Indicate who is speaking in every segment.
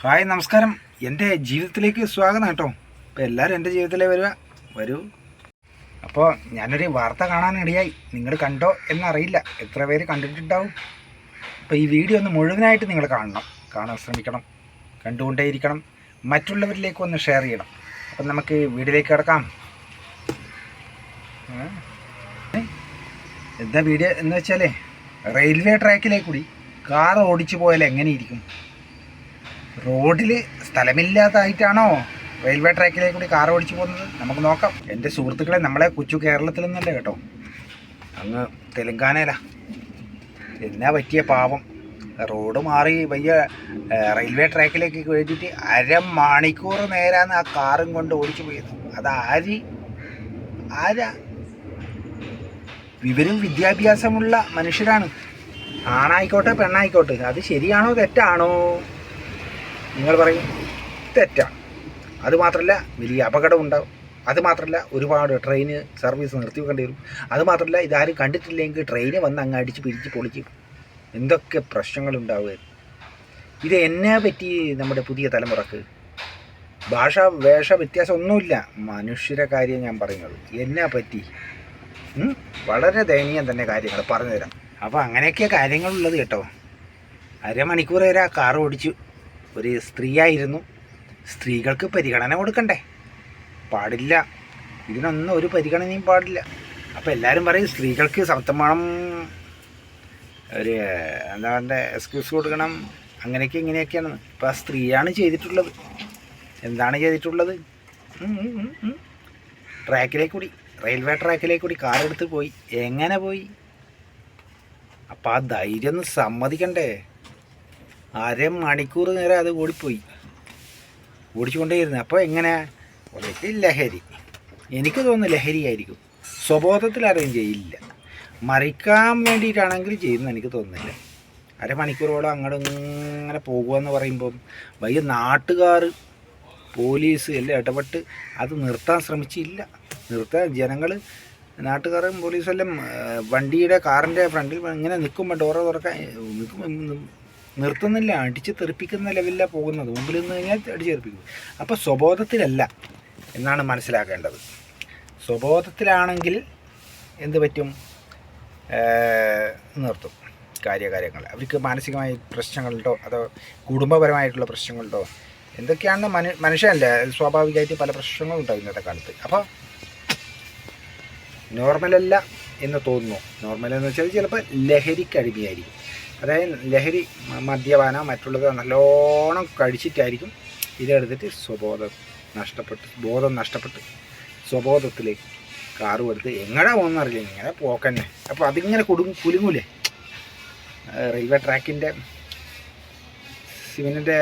Speaker 1: Hi നമസ്കാരം. എന്റെ ജീവിതത്തിലേക്ക് സ്വാഗതം കേട്ടോ. അപ്പോൾ എല്ലാവരും എന്റെ ജീവിതത്തിലേ വരിക. വരൂ. അപ്പോൾ ഞാനൊരു വാർത്ത കാണാനിടയായി നിങ്ങൾ കണ്ടോ എന്നറിയില്ല. എത്ര പേര് കണ്ടിട്ടുണ്ടാവും? അപ്പോൾ ഈ വീഡിയോ ഒന്ന് മുഴുവനായിട്ട് നിങ്ങൾ കാണണം. കാണാൻ ശ്രമിക്കണം. കണ്ടുകൊണ്ടേയിരിക്കണം. മറ്റുള്ളവരിലേക്ക് ഒന്ന് ഷെയർ ചെയ്യണം. അപ്പം നമുക്ക് വീഡിയോയിലേക്ക് കിടക്കാം. എന്താ വീഡിയോ എന്ന് വെച്ചാലേ റെയിൽവേ ട്രാക്കിലേക്ക് കൂടി കാർ ഓടിച്ചു പോയാൽ എങ്ങനെയിരിക്കും? റോഡിൽ സ്ഥലമില്ലാതായിട്ടാണോ റെയിൽവേ ട്രാക്കിലേക്ക് കൂടി കാർ ഓടിച്ചു പോകുന്നത്? നമുക്ക് നോക്കാം. എന്റെ സുഹൃത്തുക്കളെ നമ്മളെ കൊച്ചു കേരളത്തിൽ നിന്നല്ല കേട്ടോ? അങ്ങ് തെലുങ്കാനയില. എന്നാ പറ്റിയ പാവം? റോഡ് മാറി വലിയ റെയിൽവേ ട്രാക്കിലേക്ക് വേണ്ടിയിട്ട് അരമണിക്കൂർ നേരാന്ന് ആ കാറും കൊണ്ട് ഓടിച്ചു പോയത്. അത് ആര് ആരാ? വിവരം വിദ്യാഭ്യാസമുള്ള മനുഷ്യരാണ്. ആണായിക്കോട്ടെ പെണ്ണായിക്കോട്ടെ അത് ശരിയാണോ തെറ്റാണോ? നിങ്ങൾ പറയും തെറ്റാണ് അതുമാത്രമല്ല വലിയ അപകടം ഉണ്ടാവും. അതുമാത്രമല്ല ഒരുപാട് ട്രെയിന് സർവീസ് നിർത്തി വെക്കേണ്ടി വരും. അതുമാത്രമല്ല ഇതാരും കണ്ടിട്ടില്ലെങ്കിൽ ട്രെയിന് വന്ന് അങ്ങ് അടിച്ച് പിരിച്ച് പൊളിക്കും. എന്തൊക്കെ പ്രശ്നങ്ങളുണ്ടാവുക. ഇത് എന്നെ പറ്റി നമ്മുടെ പുതിയ തലമുറയ്ക്ക്? ഭാഷ വേഷ വ്യത്യാസം ഒന്നുമില്ല മനുഷ്യരെ കാര്യം ഞാൻ പറയുന്നത്. എന്നെ പറ്റി? വളരെ ദയനീയം തന്നെ കാര്യങ്ങൾ പറഞ്ഞുതരാം. അപ്പോൾ അങ്ങനെയൊക്കെ കാര്യങ്ങളുള്ളത് കേട്ടോ. അരമണിക്കൂർ വരെ ആ കാർ ഓടിച്ചു. ഒരു സ്ത്രീയായിരുന്നു. സ്ത്രീകൾക്ക് പരിഗണന കൊടുക്കണ്ടേ? പാടില്ല. ഇതിനൊന്നും ഒരു പരിഗണനയും പാടില്ല. അപ്പോൾ എല്ലാവരും പറയും സ്ത്രീകൾക്ക് സമത്വം വേണം. ഒരു എന്താ പറയുക എക്സ്ക്യൂസ് കൊടുക്കണം. അങ്ങനെയൊക്കെ ഇങ്ങനെയൊക്കെയാണ്. ഇപ്പോൾ ആ സ്ത്രീയാണ് ചെയ്തിട്ടുള്ളത്. എന്താണ് ചെയ്തിട്ടുള്ളത്. ട്രാക്കിലേക്ക് കൂടി റെയിൽവേ ട്രാക്കിലേക്ക് കൂടി കാറെടുത്ത് പോയി. എങ്ങനെ പോയി? അപ്പോൾ ആ ധൈര്യം ഒന്ന് സമ്മതിക്കണ്ടേ അരമണിക്കൂർ നേരം അത് ഓടിപ്പോയി. ഓടിച്ചുകൊണ്ടേയിരുന്നു. അപ്പോൾ എങ്ങനെ? ഒരേ ലഹരി. എനിക്ക് തോന്നുന്നു ലഹരിയായിരിക്കും സ്വബോധത്തിൽ ആരെയും ചെയ്യില്ല. മറിക്കാൻ വേണ്ടിയിട്ടാണെങ്കിൽ ചെയ്യുന്നു എനിക്ക് തോന്നുന്നില്ല. അരമണിക്കൂറോളം അങ്ങോട്ട് ഇങ്ങനെ പോകുകയെന്ന് പറയുമ്പം വൈകി നാട്ടുകാർ പോലീസ് എല്ലാം ഇടപെട്ട് അത് നിർത്താൻ ശ്രമിച്ചില്ല. നിർത്താൻ ജനങ്ങൾ നാട്ടുകാരും പോലീസും എല്ലാം വണ്ടിയുടെ കാറിന്റെ ഫ്രണ്ടിൽ ഇങ്ങനെ നിൽക്കുമ്പോൾ ഡോറ് തുറക്കാൻ നിൽക്കുമ്പോൾ നിർത്തുന്നില്ല അടിച്ച് തെറിപ്പിക്കുന്ന ലെവലിലാണ് പോകുന്നത്. മുമ്പിൽ നിന്ന് കഴിഞ്ഞാൽ അടിച്ച് തെറിപ്പിക്കും. അപ്പോൾ സ്വബോധത്തിലല്ല എന്നാണ് മനസ്സിലാക്കേണ്ടത്. സ്വബോധത്തിലാണെങ്കിൽ എന്ത് പറ്റും? നിർത്തും കാര്യകാര്യങ്ങൾ. അവർക്ക് മാനസികമായ പ്രശ്നങ്ങളുണ്ടോ? അതോ കുടുംബപരമായിട്ടുള്ള പ്രശ്നങ്ങളുണ്ടോ? എന്തൊക്കെയാണ് മനു മനുഷ്യനല്ലേ? സ്വാഭാവികമായിട്ട് പല പ്രശ്നങ്ങളും ഉണ്ടാവും ഇന്നത്തെ കാലത്ത്. അപ്പോൾ നോർമലല്ല എന്ന് തോന്നുന്നു. നോർമൽ എന്ന് വെച്ചാൽ ചിലപ്പോൾ ലഹരിക്ക് അടിമയായിരിക്കും. അതായത് ലഹരി മദ്യപാനോ മറ്റുള്ളതോ നല്ലോണം കഴിച്ചിട്ടായിരിക്കും ഇതെടുത്തിട്ട് സ്വബോധം നഷ്ടപ്പെട്ട് ബോധം നഷ്ടപ്പെട്ട് സ്വബോധത്തിലേക്ക് കാറ് കൊടുത്ത് എങ്ങടെ പോകുന്നറിയില്ല ഇങ്ങനെ പോക്കന്നെ. അപ്പോൾ അതിങ്ങനെ കൊടുങ്ങ് കുലുങ്ങൂലേ? റെയിൽവേ ട്രാക്കിന്റെ സിമെന്റിന്റെ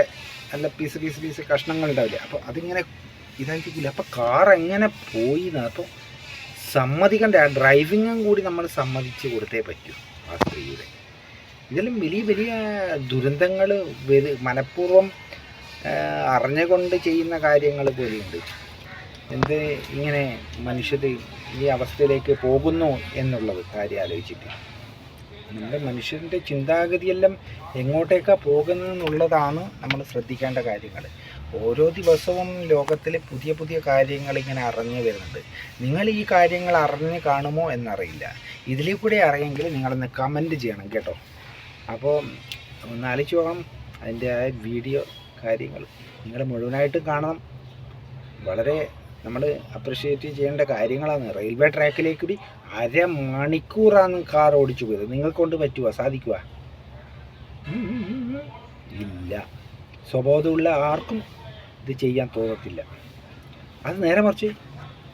Speaker 1: നല്ല പീസ് പീസ് പീസ് കഷ്ണങ്ങൾ ഉണ്ടാവില്ലേ? അപ്പോൾ അതിങ്ങനെ ഇതായിരിക്കില്ല. അപ്പോൾ കാർ എങ്ങനെ പോയി അപ്പോൾ സമ്മതിക്കണ്ട. ഡ്രൈവിങ്ങും കൂടി നമ്മൾ സമ്മതിച്ച് കൊടുത്തേ പറ്റൂ ആ സ്ത്രീയുടെ. ഇതിലും വലിയ വലിയ ദുരന്തങ്ങൾ മനഃപൂർവം അറിഞ്ഞുകൊണ്ട് ചെയ്യുന്ന കാര്യങ്ങൾ പോലെയുണ്ട്. എന്ത് ഇങ്ങനെ മനുഷ്യർ ഈ അവസ്ഥയിലേക്ക് പോകുന്നു എന്നുള്ളത് കാര്യം ആലോചിച്ചിട്ട്. നമ്മുടെ മനുഷ്യന്റെ ചിന്താഗതിയെല്ലാം എങ്ങോട്ടേക്കാണ് പോകുന്നതെന്നുള്ളതാണ് നമ്മൾ ശ്രദ്ധിക്കേണ്ട കാര്യങ്ങൾ. ഓരോ ദിവസവും ലോകത്തിൽ പുതിയ പുതിയ കാര്യങ്ങൾ ഇങ്ങനെ അറിഞ്ഞു വരുന്നുണ്ട്. നിങ്ങൾ ഈ കാര്യങ്ങൾ അറിഞ്ഞ് കാണുമോ എന്നറിയില്ല. ഇതിലേ കൂടെ അറിയെങ്കിൽ നിങ്ങളൊന്ന് കമന്റ് ചെയ്യണം കേട്ടോ. അപ്പോൾ ഒന്ന് ആലോചിച്ച് പോകണം അതിന്റെ ആ വീഡിയോ കാര്യങ്ങൾ നിങ്ങൾ മുഴുവനായിട്ട് കാണണം. വളരെ നമ്മൾ അപ്രിഷ്യേറ്റ് ചെയ്യേണ്ട കാര്യങ്ങളാണ്. റെയിൽവേ ട്രാക്കിലേക്ക് കൂടി അരമണിക്കൂറാണ് കാർ ഓടിച്ചു പോയത്. നിങ്ങൾക്ക് കൊണ്ട് പറ്റുമോ സാധിക്കുക ഇല്ല. സ്വബോധമുള്ള ആർക്കും ഇത് ചെയ്യാൻ തോന്നത്തില്ല. അത് നേരെ മറിച്ച്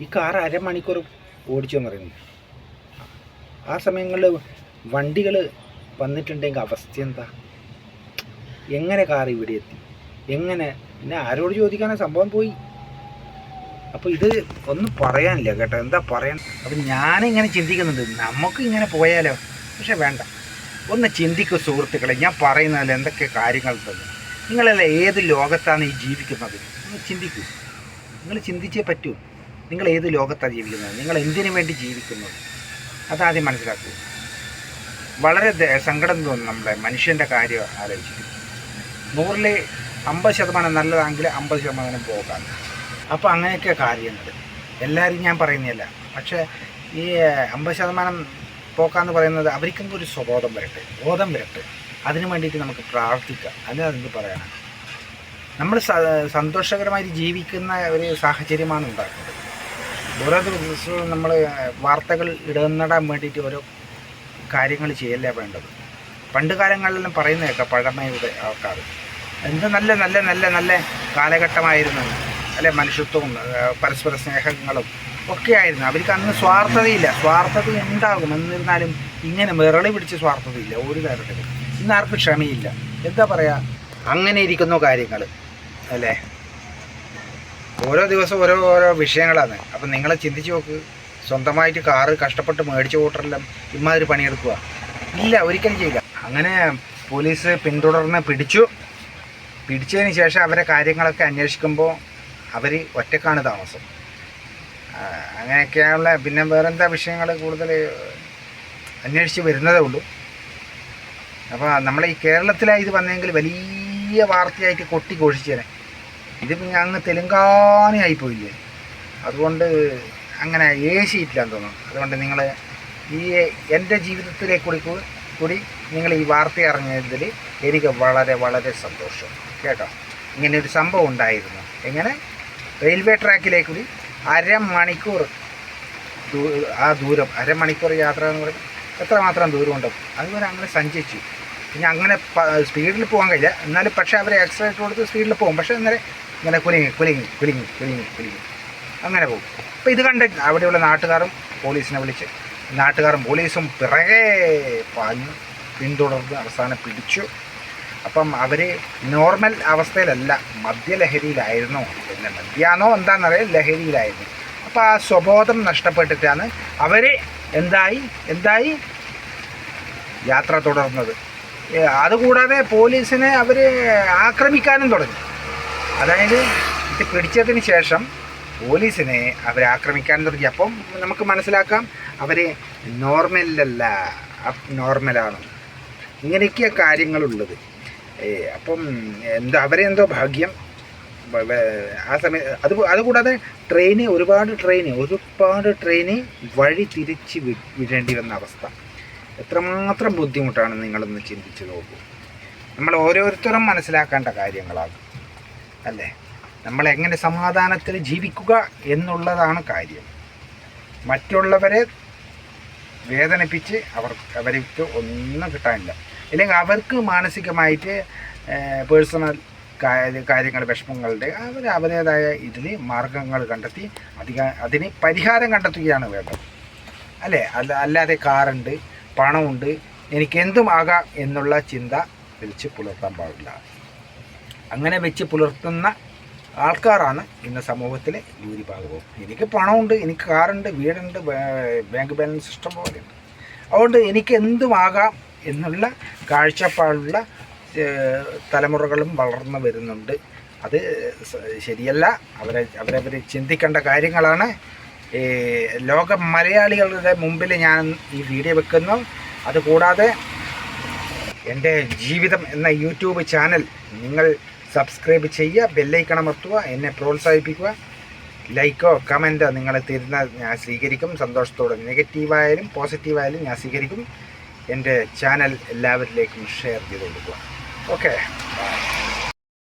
Speaker 1: ഈ കാർ അരമണിക്കൂർ ഓടിച്ചു എന്ന് പറയുന്നത്. ആ സമയങ്ങളിൽ വണ്ടികൾ വന്നിട്ടുണ്ടെങ്കിൽ അവസ്ഥ എന്താ? എങ്ങനെ കാർ ഇവിടെ എത്തി? എങ്ങനെ? പിന്നെ ആരോട് ചോദിക്കാനും സംഭവം പോയി? അപ്പോൾ ഇത് ഒന്നും പറയാനില്ല കേട്ടോ. എന്താ പറയാൻ? അപ്പം ഞാനിങ്ങനെ ചിന്തിക്കുന്നുണ്ട്. നമുക്ക് ഇങ്ങനെ പോയാലോ? പക്ഷെ വേണ്ട. ഒന്ന് ചിന്തിക്കൂ സുഹൃത്തുക്കളെ. ഞാൻ പറയുന്നതിൽ എന്തൊക്കെ കാര്യങ്ങൾ തന്നെ നിങ്ങളല്ല ഏത് ലോകത്താണ് ഈ ജീവിക്കുന്നത്? ഒന്ന് ചിന്തിക്കൂ. നിങ്ങൾ ചിന്തിച്ചേ പറ്റൂ. നിങ്ങൾ ഏത് ലോകത്താണ് ജീവിക്കുന്നത്? നിങ്ങൾ എന്തിനു വേണ്ടി ജീവിക്കുന്നത്? അതാദ്യം മനസ്സിലാക്കൂ. വളരെ സങ്കടം തോന്നും നമ്മുടെ മനുഷ്യന്റെ കാര്യം ആലോചിച്ചിട്ട്. നൂറിൽ അമ്പത് ശതമാനം നല്ലതാണെങ്കിൽ അമ്പത് ശതമാനം പോകാം. അപ്പോൾ അങ്ങനെയൊക്കെ കാര്യങ്ങൾ എല്ലാവരും ഞാൻ പറയുന്നില്ല പക്ഷേ ഈ അമ്പത് ശതമാനം പോക്കാന്ന് പറയുന്നത് അവർക്കും ഒരു സ്വബോധം വരട്ടെ. ബോധം വരട്ടെ. അതിനു വേണ്ടിയിട്ട് നമുക്ക് പ്രാർത്ഥിക്കാം. അത് അതിന് പറയാനാണ് നമ്മൾ സന്തോഷകരമായി ജീവിക്കുന്ന ഒരു സാഹചര്യമാണ് ഉണ്ടാക്കുന്നത്. ഓരോ ദിവസവും നമ്മൾ വാർത്തകൾ ഇടുന്നിടാൻ വേണ്ടിയിട്ട് ഓരോ കാര്യങ്ങൾ ചെയ്യല്ലേ വേണ്ടത്? പണ്ട് കാലങ്ങളിലും പറയുന്ന കേൾക്കാം പഴമയുടെ ആൾക്കാർ. എന്ത് നല്ല നല്ല നല്ല നല്ല കാലഘട്ടമായിരുന്നു. അല്ലെ? മനുഷ്യത്വവും പരസ്പര സ്നേഹങ്ങളും ഒക്കെ ആയിരുന്നു. അവർക്ക് അന്ന് സ്വാർത്ഥതയില്ല. സ്വാർത്ഥത എന്താകും? എന്നിരുന്നാലും ഇങ്ങനെ വിരളി പിടിച്ച് സ്വാർത്ഥതയില്ല ഒരു തരത്തിലും. ഇന്ന് ആർക്കും ക്ഷമയില്ല. എന്താ പറയുക അങ്ങനെ ഇരിക്കുന്നു കാര്യങ്ങൾ. അല്ലേ? ഓരോ ദിവസം ഓരോ ഓരോ വിഷയങ്ങളാണ്. അപ്പം നിങ്ങളെ ചിന്തിച്ച് നോക്ക്. സ്വന്തമായിട്ട് കാറ് കഷ്ടപ്പെട്ട് മേടിച്ച കൂട്ടറെല്ലാം ഇമാതിരി പണിയെടുക്കുക ഇല്ല ഒരിക്കലും ചെയ്യില്ല. അങ്ങനെ പോലീസ് പിന്തുടർന്ന് പിടിച്ചു. പിടിച്ചതിന് ശേഷം അവരെ കാര്യങ്ങളൊക്കെ അന്വേഷിക്കുമ്പോൾ അവർ ഒറ്റക്കാണ് താമസം. അങ്ങനെയൊക്കെയുള്ള പിന്നെ വേറെന്താ വിഷയങ്ങൾ കൂടുതൽ അന്വേഷിച്ച് വരുന്നതേ ഉള്ളൂ. അപ്പോൾ നമ്മളെ ഈ കേരളത്തിലായി ഇത് വന്നെങ്കിൽ വലിയ വാർത്തയായിട്ട് കൊട്ടി ഘോഷിച്ചേനെ. ഇത് അങ്ങ് തെലുങ്കാനയായി പോയില്ലേ? അതുകൊണ്ട് അങ്ങനെ ഏശിയിട്ടില്ലാന്ന് തോന്നുന്നു. അതുകൊണ്ട് നിങ്ങൾ ഈ എന്റെ ജീവിതത്തിലെ കൂടി കൂടി നിങ്ങൾ ഈ വാർത്ത അറിഞ്ഞതിൽ എനിക്ക് വളരെ വളരെ സന്തോഷം. കേട്ടോ? ഇങ്ങനെ ഒരു സംഭവം ഉണ്ടായിരുന്നു. എങ്ങനെ? റെയിൽവേ ട്രാക്കിലേക്ക് കൂടി അരമണിക്കൂർ ആ ദൂരം അരമണിക്കൂർ യാത്ര എന്ന് പറയുന്നത് എത്രമാത്രം ദൂരമുണ്ട്? അതുവരെ അങ്ങനെ സഞ്ചരിച്ചു. പിന്നെ അങ്ങനെ സ്പീഡിൽ പോകാൻ കഴിയില്ല. എന്നാലും പക്ഷേ അവർ എക്സ്ട്രേറ്റ് കൊടുത്ത് സ്പീഡിൽ പോകും. പക്ഷേ ഇന്നലെ ഇങ്ങനെ കുലുങ്ങി കുലുങ്ങി കുലുങ്ങി കുലുങ്ങി കുലുങ്ങി. അങ്ങനെ പോകും. അപ്പോൾ ഇത് കണ്ട് അവിടെയുള്ള നാട്ടുകാരും പോലീസിനെ വിളിച്ച് നാട്ടുകാരും പോലീസും പിറകെ പാഞ്ഞു പിന്തുടർന്ന് അവസാനം പിടിച്ചു. അപ്പം അവർ നോർമൽ അവസ്ഥയിലല്ല മദ്യലഹരിയിലായിരുന്നു. പിന്നെ മദ്യാണോ എന്താണെന്നറിയാം ലഹരിയിലായിരുന്നു. അപ്പോൾ ആ സ്വബോധം നഷ്ടപ്പെട്ടിട്ടാണ് അവർ എന്തായി എന്തായി? യാത്ര തുടർന്നത്. അതുകൂടാതെ പോലീസിനെ അവർ ആക്രമിക്കാനും തുടങ്ങി. അതായത് ഇത് പിടിച്ചതിന് ശേഷം പോലീസിനെ അവരെ ആക്രമിക്കാൻ തുടങ്ങി അപ്പം നമുക്ക് മനസ്സിലാക്കാം. അവരെ നോർമലല്ല അപ് നോർമലാണ്. ഇങ്ങനെയൊക്കെയാണ് കാര്യങ്ങളുള്ളത്. അപ്പം എന്തോ അവരെന്തോ ഭാഗ്യം. വ- വ- ആ സമയം അത് അതുകൂടാതെ ട്രെയിന് ഒരുപാട് ട്രെയിന് ഒരുപാട് ട്രെയിന് വഴി തിരിച്ച് വിടേണ്ടി വന്ന അവസ്ഥ. എത്രമാത്രം ബുദ്ധിമുട്ടാണ് നിങ്ങളൊന്ന് ചിന്തിച്ച് നോക്കൂ. നമ്മൾ ഓരോരുത്തരും മനസ്സിലാക്കേണ്ട കാര്യങ്ങളാണ്. അല്ലേ? നമ്മൾ എങ്ങനെ സമാധാനത്തിൽ ജീവിക്കുക എന്നുള്ളതാണ് കാര്യം. മറ്റുള്ളവരെ വേദനിപ്പിച്ച് അവർ അവർക്ക് ഒന്നും കിട്ടാനില്ല. അല്ലെങ്കിൽ അവർക്ക് മാനസികമായിട്ട് പേഴ്സണൽ കാര്യങ്ങൾ വിഷമങ്ങളുടെ അവർ അവരുടേതായ ഇതിൽ മാർഗങ്ങൾ കണ്ടെത്തി അധിക അതിന് പരിഹാരം കണ്ടെത്തുകയാണ് വേണ്ടത് അല്ലേ? അല്ല അല്ലാതെ കാറുണ്ട് പണമുണ്ട് എനിക്ക് എന്തും ആകാം എന്നുള്ള ചിന്ത വെച്ച് പുലർത്താൻ പാടില്ല. അങ്ങനെ വെച്ച് പുലർത്തുന്ന ആൾക്കാരാണ് ഇന്ന് സമൂഹത്തിലെ ഭൂരിഭാഗവും. എനിക്ക് പണമുണ്ട് എനിക്ക് കാറുണ്ട് വീടുണ്ട് ബാങ്ക് ബാലൻസ് ഇഷ്ടം പോലെയുണ്ട് അതുകൊണ്ട് എനിക്ക് എന്തുമാകാം എന്നുള്ള കാഴ്ചപ്പാടുള്ള തലമുറകളും വളർന്നു വരുന്നുണ്ട്. അത് ശരിയല്ല. അവരെ അവരവർ ചിന്തിക്കേണ്ട കാര്യങ്ങളാണ്. ഈ ലോക മലയാളികളുടെ മുമ്പിൽ ഞാൻ ഈ വീഡിയോ വെക്കുന്നു. അതുകൂടാതെ എന്റെ ജീവിതം എന്ന യൂട്യൂബ് ചാനൽ നിങ്ങൾ സബ്സ്ക്രൈബ് ചെയ്യുക ബെല്ലൈക്കൺ അമർത്തുക എന്നെ പ്രോത്സാഹിപ്പിക്കുക. ലൈക്കോ കമന്റോ നിങ്ങൾ തരുന്ന ഞാൻ സ്വീകരിക്കും. സന്തോഷത്തോടെ നെഗറ്റീവായാലും പോസിറ്റീവായാലും ഞാൻ സ്വീകരിക്കും. എന്റെ ചാനൽ എല്ലാവരിലേക്കും ഷെയർ ചെയ്ത് കൊടുക്കുക ഓക്കെ